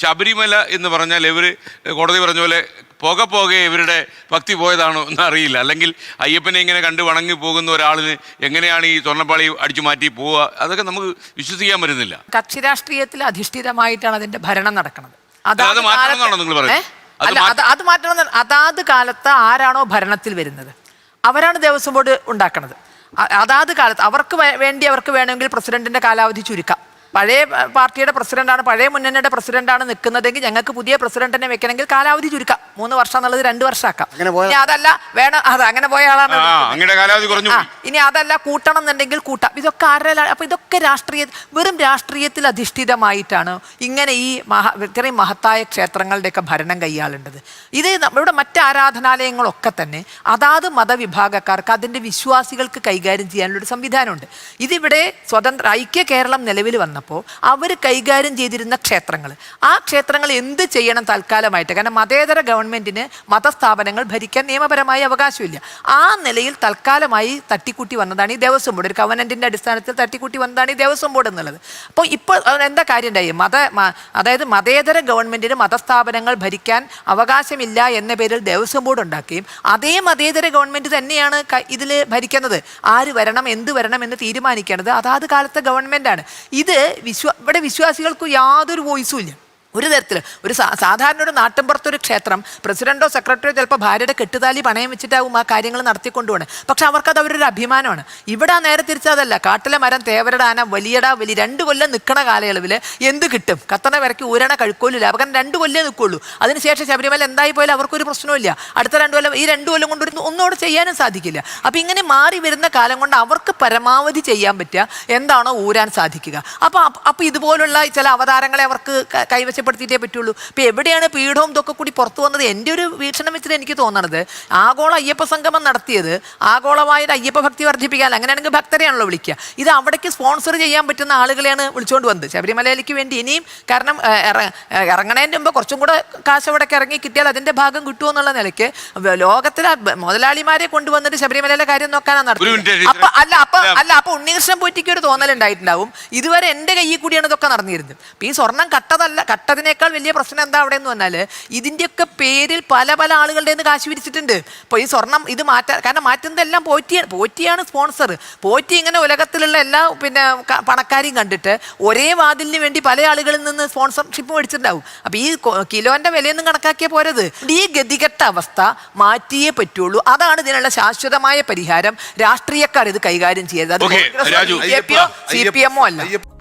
ശബരിമല എന്ന് പറഞ്ഞാൽ ഇവർ കോടതി പറഞ്ഞ പോലെ പുക പോകെ ഇവരുടെ ഭക്തി പോയതാണോ എന്ന് അറിയില്ല. അല്ലെങ്കിൽ അയ്യപ്പനെ ഇങ്ങനെ കണ്ട് വണങ്ങി പോകുന്ന ഒരാളിന് എങ്ങനെയാണ് ഈ സ്വർണപ്പാളി അടിച്ചു മാറ്റി പോവുക? അതൊക്കെ നമുക്ക് വിശ്വസിക്കാൻ പറ്റുന്നില്ല. കക്ഷി രാഷ്ട്രീയത്തിൽ അധിഷ്ഠിതമായിട്ടാണ് അതിന്റെ ഭരണം നടക്കുന്നത്. അത് മാറ്റണമെന്നാണോ നിങ്ങൾ പറയുന്നത്? അല്ല അത് അത് മാറ്റണം അതാത് കാലത്ത് ആരാണോ ഭരണത്തിൽ വരുന്നത്. അവരാണ് ദേവസ്വം ബോർഡ് ഉണ്ടാക്കുന്നത് അതാത് കാലത്ത് അവർക്ക് വേണ്ടി അവർക്ക് വേണമെങ്കിൽ പ്രസിഡന്റിന്റെ കാലാവധി ചുരുക്കാം. പഴയ പാർട്ടിയുടെ പ്രസിഡന്റാണ് പഴയ മുന്നണിയുടെ പ്രസിഡന്റാണ് നിൽക്കുന്നതെങ്കിൽ ഞങ്ങൾക്ക് പുതിയ പ്രസിഡന്റിനെ വെക്കണമെങ്കിൽ കാലാവധി ചുരുക്കാം. മൂന്ന് വർഷം എന്നുള്ളത് രണ്ട് വർഷമാക്കാം. ഇനി അതല്ല വേണം അത് അങ്ങനെ പോയ ആളാണ് ആ കാലാവധി കുറഞ്ഞു ഇനി അതല്ല കൂട്ടണം എന്നുണ്ടെങ്കിൽ കൂട്ടാം. ഇതൊക്കെ ആരുടെ ലാ- അപ്പൊ ഇതൊക്കെ രാഷ്ട്രീയ വെറും രാഷ്ട്രീയത്തിൽ അധിഷ്ഠിതമായിട്ടാണ് ഇങ്ങനെ ഈ മഹ ഇത്രയും മഹത്തായ ക്ഷേത്രങ്ങളുടെയൊക്കെ ഭരണം കൈയാളേണ്ടത്. ഇത് ന- ഇവിടെ മറ്റ് ആരാധനാലയങ്ങളൊക്കെ തന്നെ അതാത് മതവിഭാഗക്കാർക്ക് അതിന്റെ വിശ്വാസികൾക്ക് കൈകാര്യം ചെയ്യാനുള്ള ഒരു സംവിധാനമുണ്ട്. ഇതിവിടെ സ്വതന്ത്ര ഐക്യ കേരളം നിലവിൽ വന്നപ്പോൾ അവർ കൈകാര്യം ചെയ്തിരുന്ന ക്ഷേത്രങ്ങൾ ആ ക്ഷേത്രങ്ങൾ എന്ത് ചെയ്യണം തൽക്കാലമായിട്ട്? കാരണം മതേതര ഗവൺമെന്റിന് മതസ്ഥാപനങ്ങൾ ഭരിക്കാൻ നിയമപരമായ അവകാശമില്ല. ആ നിലയിൽ തൽക്കാലമായി തട്ടിക്കൂട്ടി വന്നതാണ് ഈ ദേവസ്വം ബോർഡ്. ഒരു കവനന്റിന്റെ അടിസ്ഥാനത്തിൽ തട്ടിക്കൂട്ടി വന്നതാണ് ഈ ദേവസ്വം ബോർഡ് എന്നുള്ളത്. അപ്പോൾ ഇപ്പോൾ എന്താ കാര്യം ഉണ്ടായി? മത അതായത് മതേതര ഗവൺമെന്റിന് മതസ്ഥാപനങ്ങൾ ഭരിക്കാൻ അവകാശമില്ല എന്ന പേരിൽ ദേവസ്വം ബോർഡ് ഉണ്ടാക്കുകയും അതേ മതേതര ഗവൺമെന്റ് തന്നെയാണ് ഇതിൽ ഭരിക്കുന്നത്. ആര് വരണം എന്ത് വരണം എന്ന് തീരുമാനിക്കേണ്ടത് അതാത് കാലത്തെ ആണ് ഇത് വിശ്വ ഇവിടെ വിശ്വാസികൾക്ക് യാതൊരു വോയിസും ഇല്ല. ഒരു തരത്തിൽ ഒരു സാധാരണ ഒരു നാട്ടിൻപുറത്തൊരു ക്ഷേത്രം പ്രസിഡന്റോ സെക്രട്ടറിയോ ചിലപ്പോൾ ഭാര്യയുടെ കെട്ടുതാലി പണയം വെച്ചിട്ടാവും ആ കാര്യങ്ങൾ നടത്തിക്കൊണ്ടുപോകണം പക്ഷെ അവർക്കത് അവരൊരു അഭിമാനമാണ്. ഇവിടെ നേരെ തിരിച്ചതല്ല കാട്ടിലെ മരം തേവരുടെ ആന വലിയടാ വലിയ രണ്ട് കൊല്ലം നിൽക്കണ കാലയളവിൽ എന്ത് കിട്ടും? കത്തണ വരയ്ക്ക് ഊരണ കഴുക്കോലില്ല അവർക്ക് രണ്ട് കൊല്ലേ നിൽക്കുള്ളൂ അതിനുശേഷം ശബരിമല എന്തായി പോയാലും അവർക്കൊരു പ്രശ്നമില്ല അടുത്ത രണ്ട് കൊല്ലം ഈ രണ്ട് കൊല്ലം കൊണ്ടൊരു ഒന്നും ചെയ്യാനും സാധിക്കില്ല. അപ്പം ഇങ്ങനെ മാറി വരുന്ന കാലം കൊണ്ട് അവർക്ക് പരമാവധി ചെയ്യാൻ പറ്റുക. എന്താണോ ഊരാൻ സാധിക്കുക. അപ്പോൾ അപ്പോൾ ഇതുപോലുള്ള ചില അവതാരങ്ങളെ അവർക്ക് ക- കൈവശപ്പെടുത്തിയിട്ടേ പറ്റുള്ളൂ. ഇപ്പം എവിടെയാണ് പീഠവും ഇതൊക്കെ കൂടി പുറത്തു വന്നത്? എന്റെ ഒരു വീക്ഷണം വെച്ചിട്ട് എനിക്ക് തോന്നണത് ആഗോള അയ്യപ്പ സംഗമം നടത്തിയത് ആഗോളമായ ഒരു അയ്യപ്പ ഭക്തി വർദ്ധിപ്പിക്കാൻ. അങ്ങനെയാണെങ്കിൽ ഭക്തരെയാണല്ലോ വിളിക്കുക. ഇത് അവിടേക്ക് സ്പോൺസർ ചെയ്യാൻ പറ്റുന്ന ആളുകളെയാണ് വിളിച്ചുകൊണ്ട് വന്നത്. ശബരിമലയിലേക്ക് വേണ്ടി ഇനിയും കാരണം ഇറങ്ങണതിന് മുമ്പ് കുറച്ചും കൂടെ കാശ് അവിടേക്ക് ഇറങ്ങി കിട്ടിയാൽ അതിന്റെ ഭാഗം കിട്ടുമോ എന്നുള്ള നിലയ്ക്ക് ലോകത്തിലെ മുതലാളിമാരെ കൊണ്ടുവന്നിട്ട് ശബരിമലയിലെ കാര്യം നോക്കാനാണ് നടത്തുന്നത് അപ്പൊ അല്ല അപ്പൊ അല്ല അപ്പൊ ഉണ്ണികൃഷ്ണൻ പോറ്റിക്ക് ഒരു തോന്നലുണ്ടായിട്ടുണ്ടാവും. ഇതുവരെ എന്റെ കയ്യിൽ കൂടിയാണ് ഇതൊക്കെ നടന്നിരുന്നത്. ഈ സ്വർണം കട്ടതല്ല കട്ടതിനേക്കാൾ വലിയ പ്രശ്നം എന്താ അവിടെ എന്ന് പറഞ്ഞാൽ ഇതിന്റെയൊക്കെ പേരിൽ പല പല ആളുകളുടെ നിന്ന് കാശ് പിരിച്ചിട്ടുണ്ട് അപ്പൊ ഈ സ്വർണം ഇത് മാറ്റാ കാരണം മാറ്റുന്നതെല്ലാം പോറ്റി പോറ്റിയാണ് സ്പോൺസർ. പോറ്റി ഇങ്ങനെ ഉലകത്തിലുള്ള എല്ലാ പിന്നെ പണക്കാരെയും കണ്ടിട്ട് ഒരേ വാതിലിന് വേണ്ടി പല ആളുകളിൽ നിന്ന് സ്പോൺസർഷിപ്പ് മേടിച്ചിട്ടുണ്ടാവും. അപ്പോൾ ഈ കിലോന്റെ കിലോന്റെ വിലയൊന്നും കണക്കാക്കിയ പോരത്. ഈ ഗതികെട്ട അവസ്ഥ മാറ്റിയേ പറ്റുള്ളൂ. അതാണ് ഇതിനുള്ള ശാശ്വതമായ പരിഹാരം. രാഷ്ട്രീയക്കാർ ഇത് കൈകാര്യം ചെയ്യരുത്. അത് ഓക്കേ, രാജു. ബി ജെ പിയോ സി പി എമ്മോ അല്ല.